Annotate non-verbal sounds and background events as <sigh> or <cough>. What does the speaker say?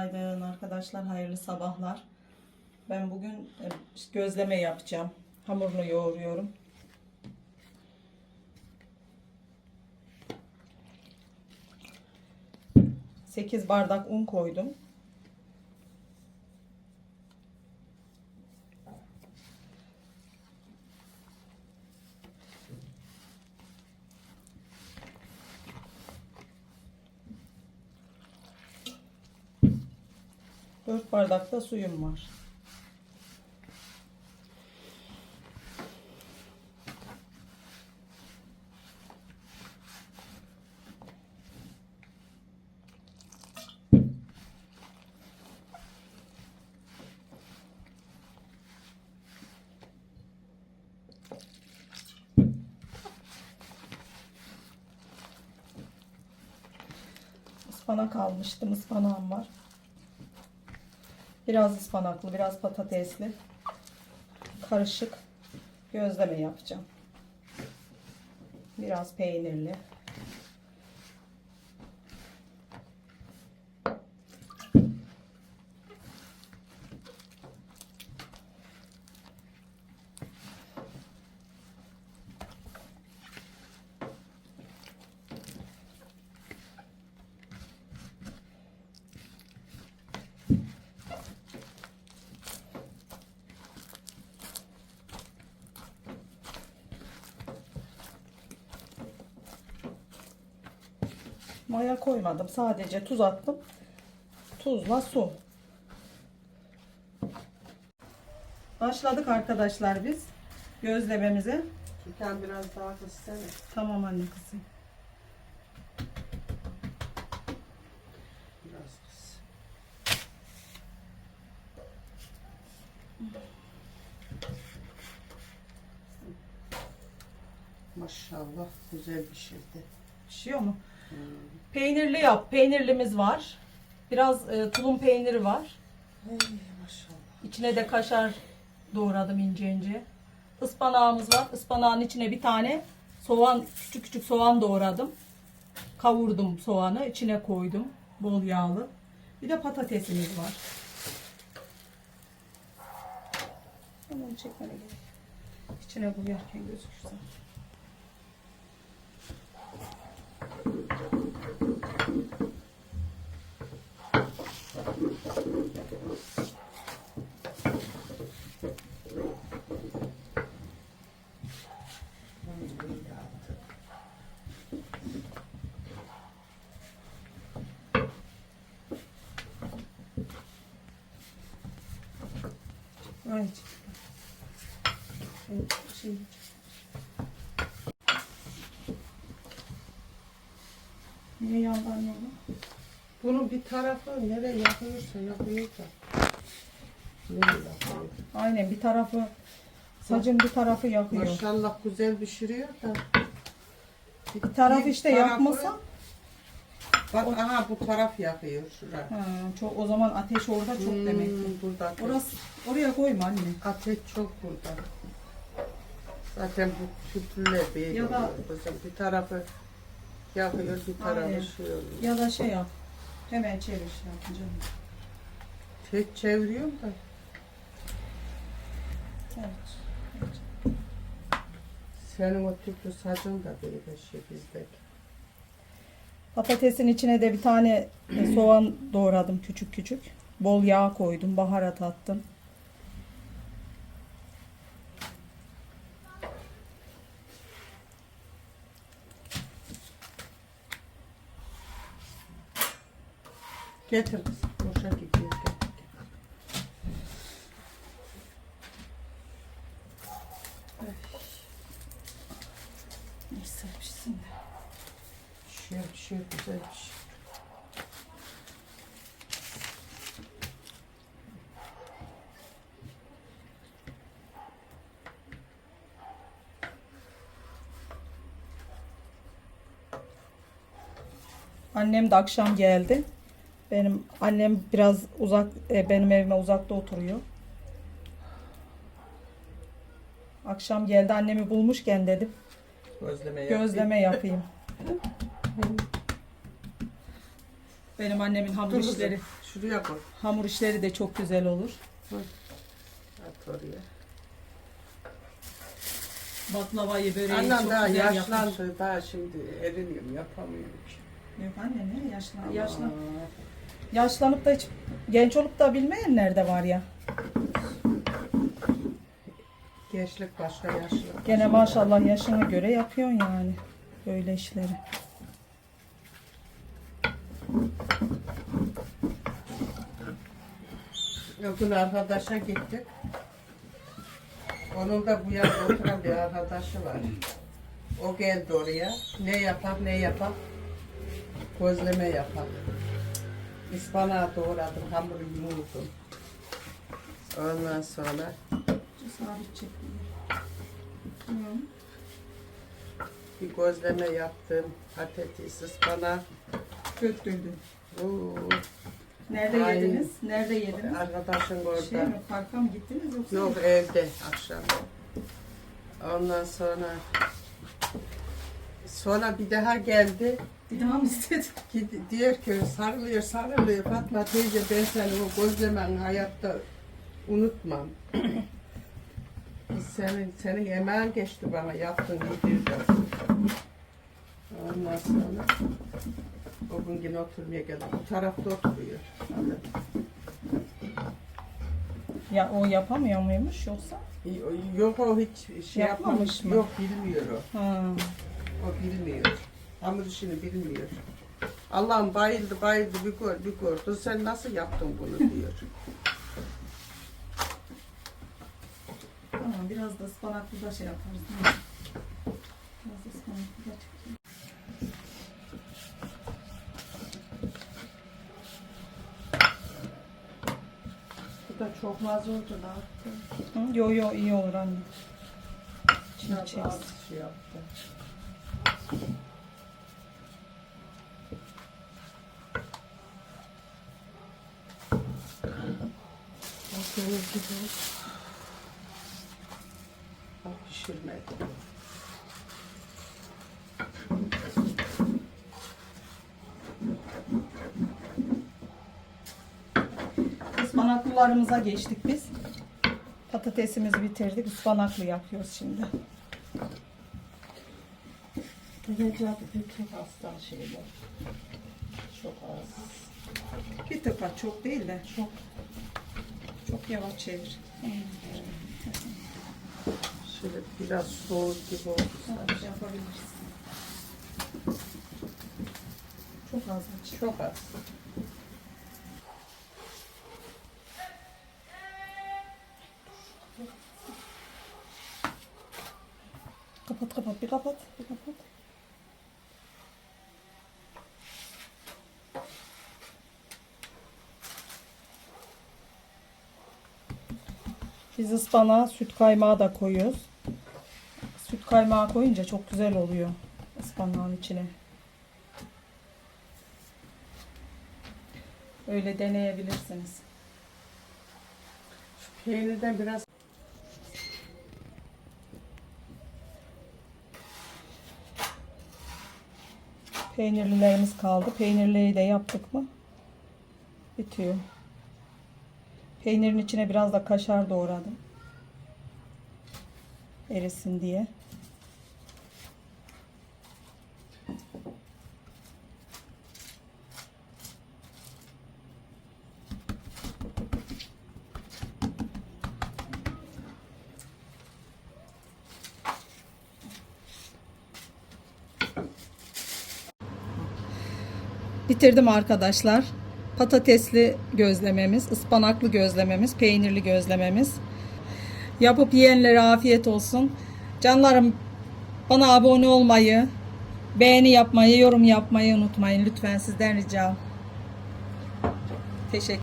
Günaydın arkadaşlar, hayırlı sabahlar. Ben bugün e, gözleme yapacağım. Hamurunu yoğuruyorum. Sekiz bardak un koydum. Dört bardak da suyum var. Ispanak almıştım. Ispanağım var. Biraz ıspanaklı, biraz patatesli. Karışık gözleme yapacağım. Biraz peynirli. Maya koymadım. Sadece tuz attım. Tuzla su. Başladık arkadaşlar biz gözlememize. Sen biraz daha kıssana. Tamam anne kızım. Biraz kıs. Maşallah güzel pişirdi. Pişiyor mu? Peynirli yap. Peynirlimiz var. Biraz e, tulum peyniri var. Hey maşallah. İçine de kaşar doğradım ince ince. Ispanağımız var. Ispanağın içine bir tane soğan, küçük küçük soğan doğradım. Kavurdum soğanı, içine koydum. Bol yağlı. Bir de patatesimiz var. Tamam çekmene gerek. İçine koyarken gözüksün. Ay. Evet, şey. Niye yandan? Bunun bir tarafı nereye yapıyorsa yapıyor da. Nereye yapıyor? Aynen bir tarafı sacın bir tarafı yakıyor. Maşallah güzel pişiriyor da. Bir taraf işte tarafı- yakmasa Bak aha bu taraf yakıyor şurada. ha, çok o zaman ateş orada çok demek ki. Hmm, Burada ateş. Orası oraya koyma anne. ateş çok burada. Zaten bu tüplüler bir Ya da- kızım. Bir tarafı yakıyor, bir tarafı Aynen. şey oluyor. Ya da şey yap. Hemen çevir şey yapacağım. Tek çeviriyorum da. Evet. Senin o tüplü sacın da böyle şey bizdeki. Patatesin içine de bir tane soğan doğradım küçük küçük. Bol yağ koydum, baharat attım. Getir kız. Boşa gidiyor. Neyse pişsin de. Pişiyor, pişiyor, güzel pişiyor. Annem de akşam geldi. Benim annem biraz uzak, e, benim evime uzakta oturuyor. Akşam geldi annemi bulmuşken dedim Gözleme yapayım. gözleme yapayım. Benim annemin hamur Dur işleri, Şuraya koy. hamur işleri de çok güzel olur. At oraya. Baklavayı, böreği Annem çok daha güzel yaşlandı. Daha şimdi eriniyorum. Yapamıyorum. Yok anne ne yaşlan, yaşlan. Yaşlanıp da hiç genç olup da bilmeyenler de var ya. Gençlik başka yaşlı. Gene maşallah yaşına göre yapıyorsun yani böyle işleri. O gün arkadaşa gittik. Onun da bu yana oturan bir arkadaşı var. O geldi oraya. Ne yapar ne yapar? Gözleme yapar. İspanağı doğradım, hamuru yumurdum. Ondan sonra Sabit çekmiyor. bir gözleme yaptım. Patates, ıspanak. Götürdün. Oo, Nerede Ay. yediniz? Nerede yediniz? arkadaşın orada. Şey mi, parka mı gittiniz yoksa? Yok evde akşam. Ondan sonra sonra bir daha geldi. Bir daha mı istedin? Gid- Diyor ki sarılıyor sarılıyor Fatma teyze ben seni o gözlemen hayatta unutmam. <clears throat> senin senin emeğin geçti bana yaptın yedirdi. Ondan sonra o gün yine oturmaya geldi. Bu tarafta oturuyor. Ya o yapamıyor muymuş yoksa? Yok o hiç şey Yapmamış yapmamış. mı? Yok bilmiyor o. Ha. O bilmiyor. Hamur işini bilmiyor. Allah'ım bayıldı bayıldı bir gör bir gör. Kız sen nasıl yaptın bunu diyor. Tamam biraz da ıspanaklı da şey yaparız. değil mi? Biraz da ıspanaklı da çekeyim. Bu da çok az oldu ne yaptı? Hı? Yo yo iyi olur anne. Biraz çeksin. az şey yaptı. Senin gibi. Bak pişirmedi. Ispanaklılarımıza geçtik biz. Patatesimizi bitirdik. Ispanaklı yapıyoruz şimdi. Recep pek çok hasta şeyler. Çok az. Bir tık çok değil de çok yavaş çevir. Şöyle biraz soğuk gibi oldu. Tamam, yapabilirsin. Çok az aç. Çok az. Kapat kapat bir kapat bir kapat. Biz ıspanağa süt kaymağı da koyuyoruz. Süt kaymağı koyunca çok güzel oluyor ıspanağın içine. Öyle deneyebilirsiniz. Şu peynirden biraz Peynirlilerimiz kaldı. Peynirliyi de yaptık mı? Bitiyor. Peynirin içine biraz da kaşar doğradım. Erisin diye. Bitirdim arkadaşlar. Patatesli gözlememiz, ıspanaklı gözlememiz, peynirli gözlememiz. Yapıp yiyenlere afiyet olsun. Canlarım bana abone olmayı, beğeni yapmayı, yorum yapmayı unutmayın lütfen sizden ricam. Teşekkür